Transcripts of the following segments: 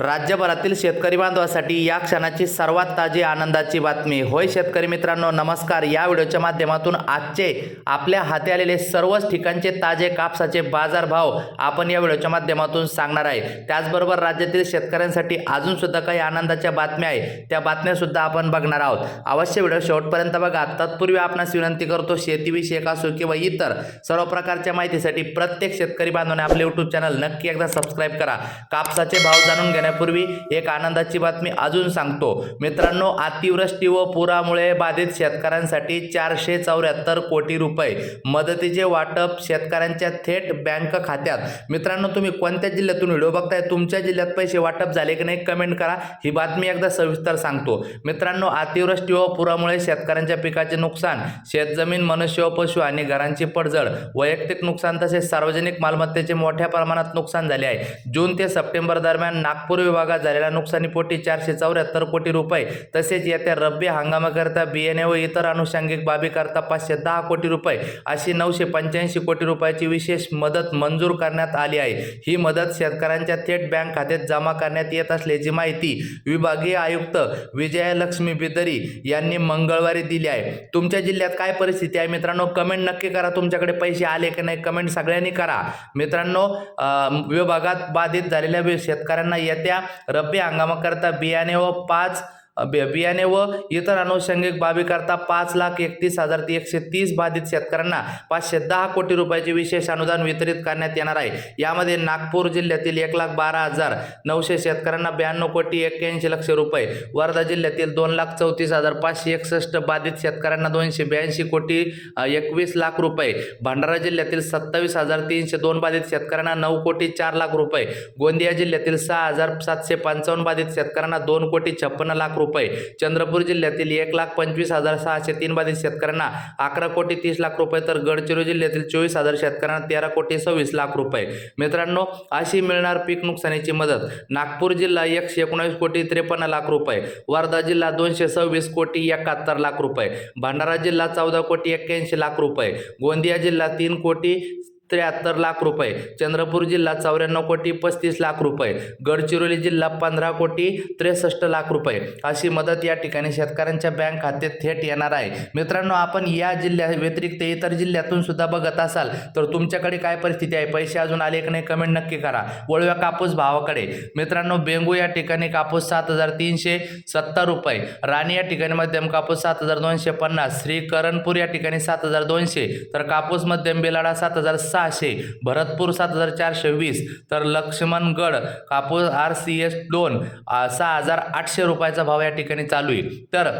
राज्यभरातील शेतकरी बांधवासाठी या क्षणाची सर्वात ताजी आनंदाची बातमी. होय शेतकरी मित्रांनो नमस्कार. या व्हिडिओच्या माध्यमातून आजचे आपल्या हाती आलेले सर्वच ठिकाणचे ताजे कापसाचे बाजारभाव आपण या व्हिडिओच्या माध्यमातून सांगणार आहे. त्याचबरोबर राज्यातील शेतकऱ्यांसाठी अजून सुद्धा काही आनंदाच्या बातम्या आहे. त्या बातम्या सुद्धा आपण बघणार आहोत. अवश्य व्हिडिओ शेवटपर्यंत बघा. तत्पूर्वी आपणास विनंती करतो शेतीविषयक असो किंवा इतर सर्व प्रकारच्या माहितीसाठी प्रत्येक शेतकरी बांधवाने आपले यूट्यूब चॅनल नक्की एकदा सबस्क्राईब करा. कापसाचे भाव जाणून जाण्यापूर्वी एक आनंदाची बातमी अजून सांगतो. मित्रांनो अतिवृष्टी व पुरामुळे बाधित शेतकऱ्यांसाठी चारशे चौऱ्याहत्तर कोटी रुपये मदतीचे वाटप शेतकऱ्यांच्या थेट बँक खात्यात. मित्रांनो तुम्ही कोणत्या जिल्ह्यातून व्हिडिओ बघताय? तुमच्या जिल्ह्यात पैसे वाटप झाले की नाही? कमेंट करा. ही बातमी एकदा सविस्तर सांगतो. मित्रांनो अतिवृष्टी व पुरामुळे शेतकऱ्यांच्या पिकाचे नुकसान शेतजमीन मनुष्य व पशु आणि घरांची पडझड वैयक्तिक नुकसान तसेच सार्वजनिक मालमत्तेचे मोठ्या प्रमाणात नुकसान झाले आहे. जून ते सप्टेंबर दरम्यान नागपूर विभागात झालेल्या नुकसानीपोटी चारशे चौऱ्याहत्तर कोटी रुपये तसेच येत्या रब्बी हंगामाकरता बियाणे व इतर अनुषंगिक बाबीकरता पाचशे दहा कोटी रुपये अशी नऊशे पंच्याऐंशी कोटी रुपयाची विशेष मदत मंजूर करण्यात आली आहे. ही मदत शेतकऱ्यांच्या थेट बँक खात्यात जमा करण्यात येत असल्याची माहिती विभागीय आयुक्त विजयलक्ष्मी बिदरी यांनी मंगळवारी दिली आहे. तुमच्या जिल्ह्यात काय परिस्थिती आहे मित्रांनो? कमेंट नक्की करा. तुमच्याकडे पैसे आले की नाही कमेंट सगळ्यांनी करा. मित्रांनो विभागात बाधित झालेल्या शेतकऱ्यांना येत्या रब्बी हंगामाकरता बियाणे व पाच बियाणे व इतर अनुषंगिक बाबीकरता पाच लाख एकतीस हजार एकशे तीस बाधित शेतकऱ्यांना पाचशे दहा कोटी रुपयाचे विशेष अनुदान वितरित करण्यात येणार आहे. यामध्ये नागपूर जिल्ह्यातील एक लाख बारा हजार नऊशे शेतकऱ्यांना ब्याण्णव कोटी एक्क्याऐंशी लक्ष रुपये वर्धा जिल्ह्यातील दोन लाख चौतीस हजार पाचशे एकसष्ट बाधित शेतकऱ्यांना दोनशे ब्याऐंशी कोटी एकवीस लाख रुपये भंडारा जिल्ह्यातील सत्तावीस हजार तीनशे दोन बाधित शेतकऱ्यांना नऊ कोटी चार लाख रुपये गोंदिया जिल्ह्यातील सहा हजार सातशे पंचावन्न बाधित शेतकऱ्यांना दोन कोटी छप्पन्न लाख रुपये. रुपये. चंद्रपूर जिल्ह्यातील एक लाख पंचवीस हजार सहाशे तीन बाधित शेतकऱ्यांना अकरा कोटी तीस लाख रुपये तर गडचिरोली जिल्ह्यातील चोवीस हजार शेतकऱ्यांना तेरा कोटी सव्वीस लाख रुपये. मित्रांनो अशी मिळणार पीक नुकसानीची मदत. नागपूर जिल्हा एकशे एकोणावीस कोटी त्रेपन्न लाख रुपये. वर्धा जिल्हा दोनशे सव्वीस कोटी एकाहत्तर लाख रुपये. भंडारा जिल्हा चौदा कोटी एक्क्याऐंशी लाख रुपये. गोंदिया जिल्हा तीन कोटी त्र्याहत्तर लाख रुपये. चंद्रपूर जिल्हा चौऱ्याण्णव कोटी पस्तीस लाख रुपये. गडचिरोली जिल्हा पंधरा कोटी त्रेसष्ट लाख रुपये. अशी मदत या ठिकाणी शेतकऱ्यांच्या बँक खात्यात थेट येणार आहे. मित्रांनो आपण या जिल्ह्या व्यतिरिक्त इतर जिल्ह्यातून सुद्धा बघत असाल तर तुमच्याकडे काय परिस्थिती आहे? पैसे अजून आले की नाही? कमेंट नक्की करा. वळव्या कापूस भावाकडे. मित्रांनो बेंगू या ठिकाणी कापूस सात हजार तीनशे सत्तर रुपये. राणी या ठिकाणी मध्यम कापूस सात हजार दोनशे पन्नास. श्री करणपूर या ठिकाणी सात हजार दोनशे. तर कापूस मध्यम बेलाडा सात हजार सहाशे भरतपूर सात हजार चारशे वीस. तर लक्ष्मणगड कापूर आर सी एस दोन सहा हजार आठशे रुपयाचा भाव या ठिकाणी चालू आहे. तर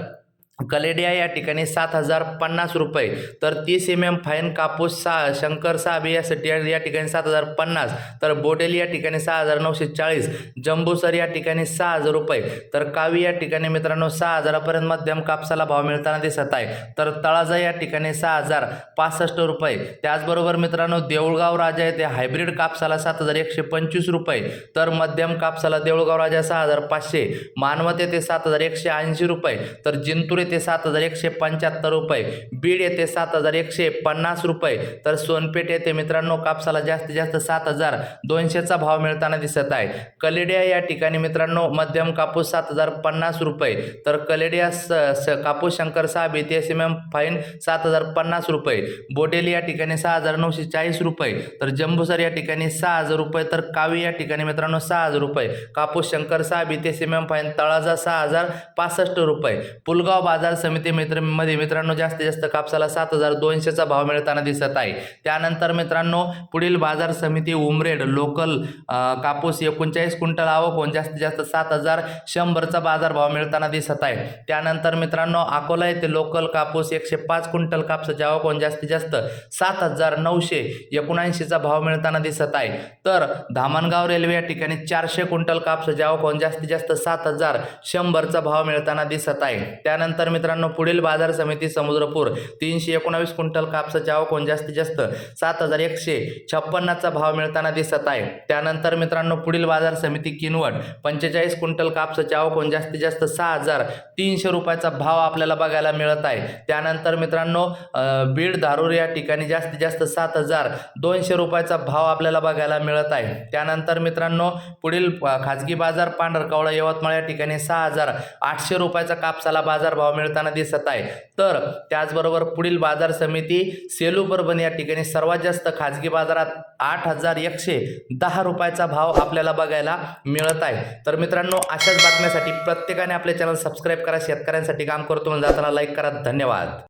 कलेडिया या ठिकाणी सात हजार पन्नास रुपये. तर तीस एम एम फाईन कापूस सा शंकर साबे यासाठी या ठिकाणी सात हजार पन्नास. तर बोडेल या ठिकाणी सहा हजार नऊशे चाळीस. जंबूसर या ठिकाणी सहा हजार रुपये. तर कावी या ठिकाणी मित्रांनो सहा हजारापर्यंत मध्यम कापसाला भाव मिळताना दिसत आहे. तर तळाजा या ठिकाणी सहा हजार पासष्ट रुपये. त्याचबरोबर मित्रांनो देऊळगाव राजा येथे हायब्रिड कापसाला सात हजार एकशे पंचवीस रुपये. तर मध्यम कापसाला देऊळगाव राजा सहा हजार पाचशे. मानवत येथे सात हजार एकशे ऐंशी रुपये. तर जिंतूर येथे सात हजार एकशे पंच्याहत्तर रुपये. बीड येथे सात हजार एकशे पन्नास रुपये. तर सोनपेठ येथे मित्रांनो कापसाला जास्तीत जास्त सात हजार दोनशेचा भाव मिळताना दिसत आहे. कलेडिया या ठिकाणी मित्रांनो मध्यम कापूस सात हजार पन्नास रुपये. तर कलेडिया स स- कापूस शंकर साहेब येथे एस एम एम फाईन सात हजार पन्नास रुपये. बोडेली या ठिकाणी सहा हजार नऊशे चाळीस रुपये. तर जंबूसर या ठिकाणी सहा हजार रुपये. तर कावी या ठिकाणी मित्रांनो सहा हजार रुपये. कापूस शंकर साहेब येथे एस एम फाईन तळाजा सहा हजार पासष्ट रुपये. पुलगाव बाजार बाजार समिती मित्रमध्ये मित्रांनो जास्तीत जास्त कापसाला सात हजार दोनशेचा भाव मिळताना दिसत आहे. त्यानंतर मित्रांनो पुढील बाजार समिती उमरेड लोकल कापूस एकोणचाळीस क्विंटल आवक जास्तीत जास्त सात हजार शंभरचा बाजार भाव मिळताना दिसत आहे. त्यानंतर मित्रांनो अकोला येथे लोकल कापूस एकशे पाच क्विंटल कापसाची आवक जास्तीत जास्त सात हजार नऊशे एकोणऐंशीचा भाव मिळताना दिसत आहे. तर धामणगाव रेल्वे या ठिकाणी चारशे क्विंटल कापसाची आवक जास्तीत जास्त सात हजार शंभरचा भाव मिळताना दिसत आहे. त्यानंतर मित्रांनो पुढील बाजार समिती समुद्रपूर तीनशे एकोणावीस क्विंटल कापसाची आवक जास्तीत जास्त सात हजार एकशे छप्पन्नचा भाव मिळताना दिसत आहे. त्यानंतर मित्रांनो पुढील बाजार समिती किनवट पंचेचाळीस क्विंटल कापसाची आवक जास्तीत जास्त सहा हजार तीनशे रुपयाचा भाव आपल्याला बघायला मिळत आहे. त्यानंतर मित्रांनो बीड धारूर या ठिकाणी जास्तीत जास्त सात हजार दोनशे रुपयाचा भाव आपल्याला बघायला मिळत आहे. त्यानंतर मित्रांनो पुढील खाजगी बाजार पांढरकावळा यवतमाळ या ठिकाणी सहा हजार आठशे रुपयाचा कापसाला बाजार भाव मिळताना दिसत आहे. तर त्याचबरोबर पुढील बाजार समिती सेलू बर्बन या ठिकाणी सर्वात जास्त खाजगी बाजारात आठ हजार एकशे दहा रुपयाचा भाव आपल्याला बघायला मिळत आहे. तर मित्रांनो अशाच बातम्यासाठी प्रत्येकाने आपले चॅनल सबस्क्राईब करा. शेतकऱ्यांसाठी काम करतो म्हणून जाताना लाईक करा. धन्यवाद.